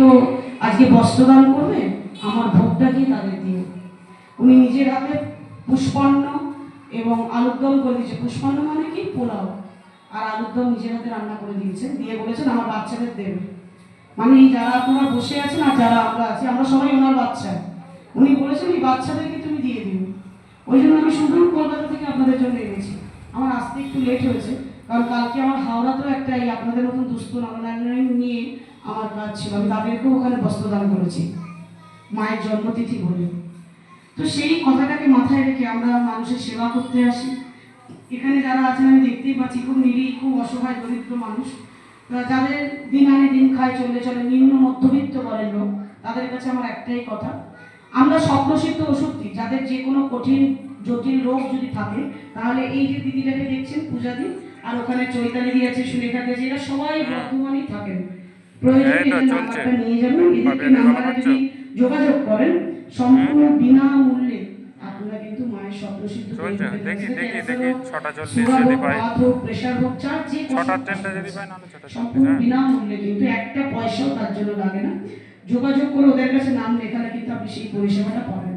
তো আজকে বস্ত্রদান করবে? আমার ভোগটা কি তাদের দিয়ে? উনি নিজের হাতে পুষ্পান্ন এবং আলুর দম করে দিয়েছে। পুষ্পান্ন মানে কি? পোলাও। আর আলুর দম নিজের হাতে রান্না করে দিয়েছেন দিয়ে বলেছেন আমার বাচ্চাদের দেবে। মানে যারা তোমরা বসে আছেন আর যারা আমরা আছি, আমরা সবাই ওনার বাচ্চা। উনি বলেছেন, এই বাচ্চাদেরকে তুমি দিয়ে দিও। ওই জন্য আমি শুধু কলকাতা থেকে আপনাদের জন্য এনেছি। আমার আসতে একটু লেট হয়েছে। কারণ কালকে আমার হাওড়াতেও একটা এই আপনাদের মতন দুস্থ নরনারায়ণ নিয়ে আমার কাজ ছিল। আমি তাদেরকেও ওখানে বস্ত্রদান করেছি। মায়ের জন্মতিথি বলে। তো সেই কথাটাকে মাথায় রেখে আমরা মানুষের সেবা করতে আসি। এখানে যারা আছেন আমি দেখতেই পাচ্ছি খুব নিরীহ খুব অসহায় দরিদ্র মানুষ। যাদের দিন আনে দিন খায় চলে চলে নিম্ন মধ্যবিত্ত বলেন লোক তাদের কাছে আমার একটাই কথা। আমরা স্বপ্নসিদ্ধ ওষুধ দিই। যাদের যে কোনো কঠিন জটিল রোগ যদি থাকে তাহলে এই যে দিদিটাকে দেখছেন পূজা দিন আর ওখানে চৈতালি দিয়ে আছে সুলেখা দিয়ে আছে, এরা সবাই বর্ধমানেই থাকেন। প্রয়োজনে নিয়ে যাবেন। এদেরকে নাম্বারে? যদি যোগাযোগ করেন। সম্পূর্ণ বিনামূল্যে। আপনারা কিন্তু মায়ের স্বপ্নসিদ্ধ দেখি দেখি দেখি ছটা চল্লিশ যদি পাই। প্রেশার হোক, যার যে ছটার ট্রেনটা যদি পাই নাহলে ছটা সম্পূর্ণ হ্যাঁ। বিনামূল্যে কিন্তু একটা পয়সাও তার জন্য লাগে না। যোগাযোগ করে ওদের কাছে নাম লেখালে কিন্তু আপনি সেই পরিষেবাটা পাবেন।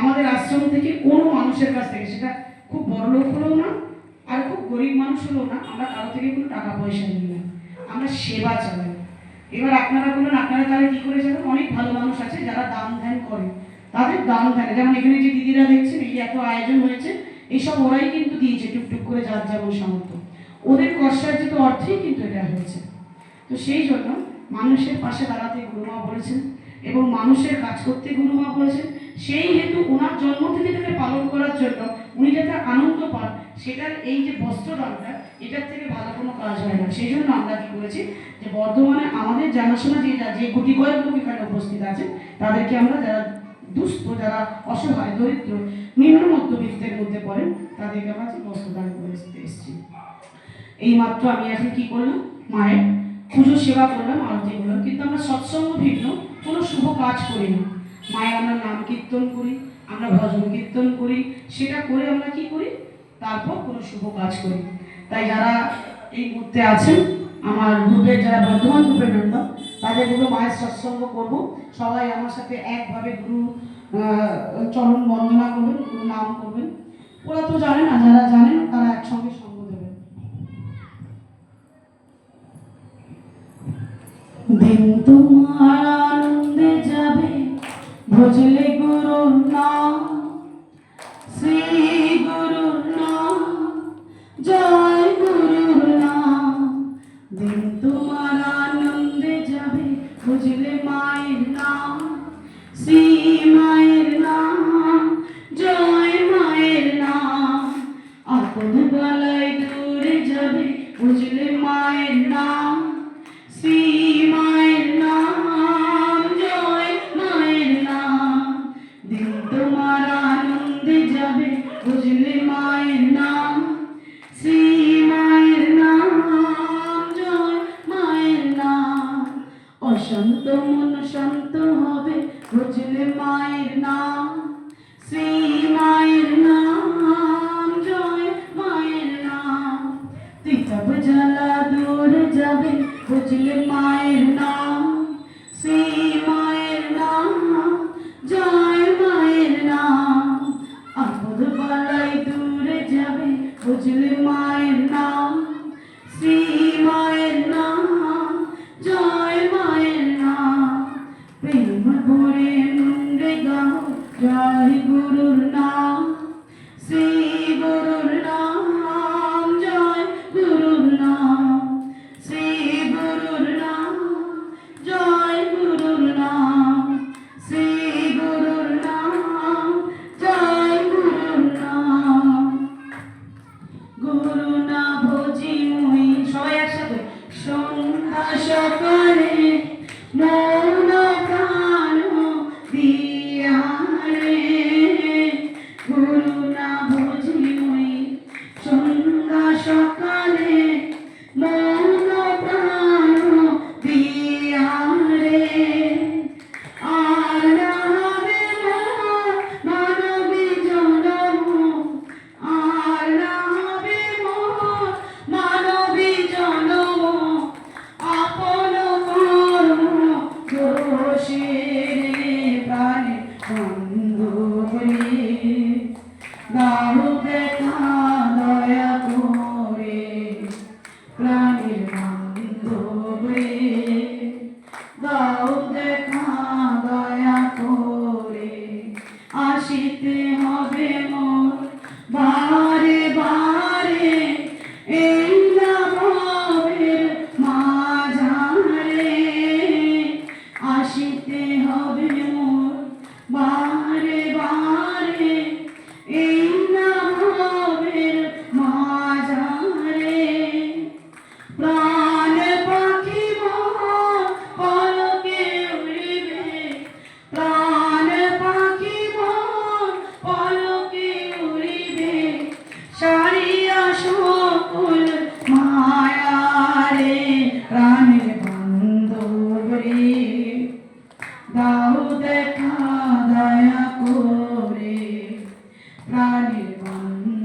আমাদের আশ্রম থেকে কোনো মানুষের কাছ থেকে সেটা খুব বড় লোক হলেও না আর খুব গরিব মানুষ হলেও না আমরা কারও থেকে কোনো টাকা পয়সা নিই না। আমরা সেবা চালাই এবার আপনারা বলুন, আপনারা তাহলে কি করে যাবেন অনেক ভালো মানুষ আছে যারা দান ধ্যান করে। তাদের দান ধ্যান, যেমন এখানে যে দিদিরা দেখছেন, এই এত আয়োজন হয়েছে এইসব ওরাই কিন্তু দিয়েছে টুকটুক করে যার যেমন সামর্থ্য। ওদের কষ্টার্জিত অর্থেই কিন্তু এটা হয়েছে। তো সেই জন্য মানুষের পাশে দাঁড়াতে গুরুমা বলেছেন এবং মানুষের কাজ করতে গুরুমা বলেছেন। সেই হেতু ওনার জন্মতিথিটাকে পালন করার জন্য উনি যাতে আনন্দ পান, সেটার এই যে বস্ত্র বস্ত্রদানটা এটার থেকে ভালো কোনো কাজ হয় না। সেই জন্য আমরা কি করেছি যে বর্তমানে আমাদের জানাশোনা যেটা, যে গুটি কয়েক লোক এখানে উপস্থিত আছে তাদেরকে আমরা যারা দুস্থ, যারা অসহায়, দরিদ্র, নিম্ন মধ্যবিত্তের মধ্যে পড়েন, তাদেরকে আমরা বস্ত্রদান করে এসেছি। এই মাত্র আমি এখন কি করলাম? মায়ের পুজো সেবা করলাম, আরতি করলাম, কিন্তু আমরা সৎসঙ্গ ভিন্ন, কোনো শুভ কাজ করি না। মায়ের আমরা নাম কীর্তন করি, আমরা ভজন কীর্তন করি, সেটা করে আমরা কি করি? তারপর কোনো শুভ কাজ করি। তাই যারা এই মুহূর্তে আছেন, আমার গ্রুপের যারা বর্ধমান গ্রুপের মেম্বার তাদেরগুলো মায়ের সৎসঙ্গ করব। সবাই আমার সাথে একভাবে গুরু চরণ বন্দনা করবেন গুরু নাম করবেন। ওরা তো জানে না যারা জানেন, তারা একসঙ্গে সঙ্গ দেবেন। দিন তোমার আনন্দে যাবে, ভজলে বুঝলে মায়ের নাম শ্রী মায়ের নাম জয় মায়ের নাম তিতাব জ্বালা দূরে যাবে বুঝলে মায়ের নাম শ্রী মায়ের নাম জয় মায়ের নাম। আপদ বালাই দূরে যাবে বুঝলে মায়ের নাম শ্রী মায়ের নাম। Um.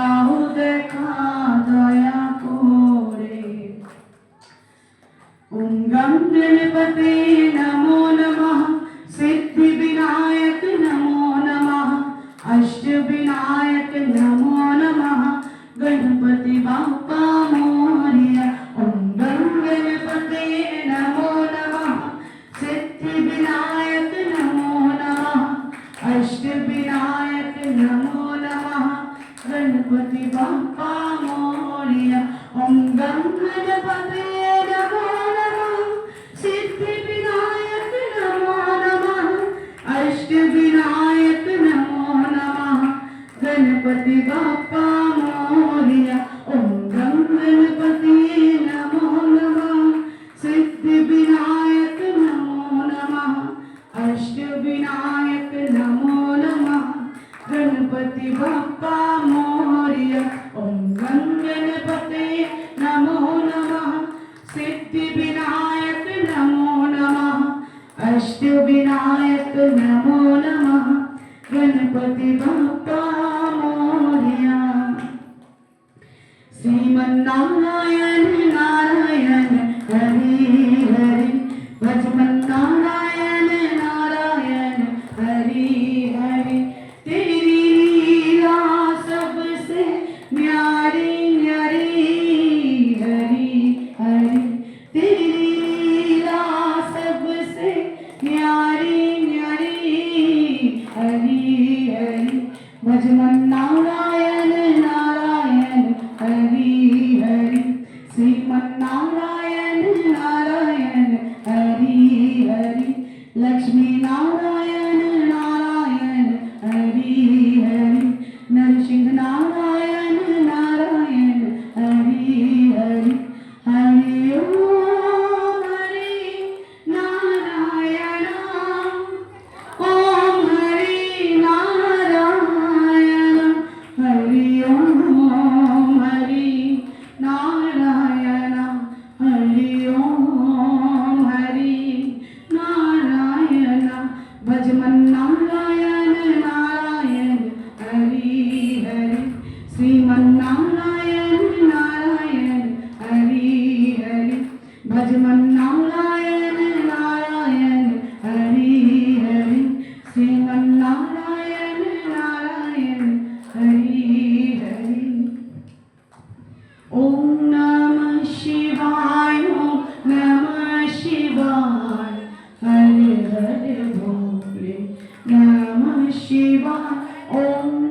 I'll be come. अष्ट विनायक नमो नमः। गणपति बापा मोरिया, ओम गम गणपति नमो नमः। सिद्धि विनायक नमो नमः। अष्ट विनायक नमो नमः। गणपति बापा मोरिया, ओम गम गणपति नमो नमः। सिद्धि अष्टविनायक नमो नमः गणपति भक्ता मोर्या श्रीमन्नारायण श्रीमन्नारायण नारायण हरि हरि भजमन्नारायण शरण भोले नमः शिवा ओम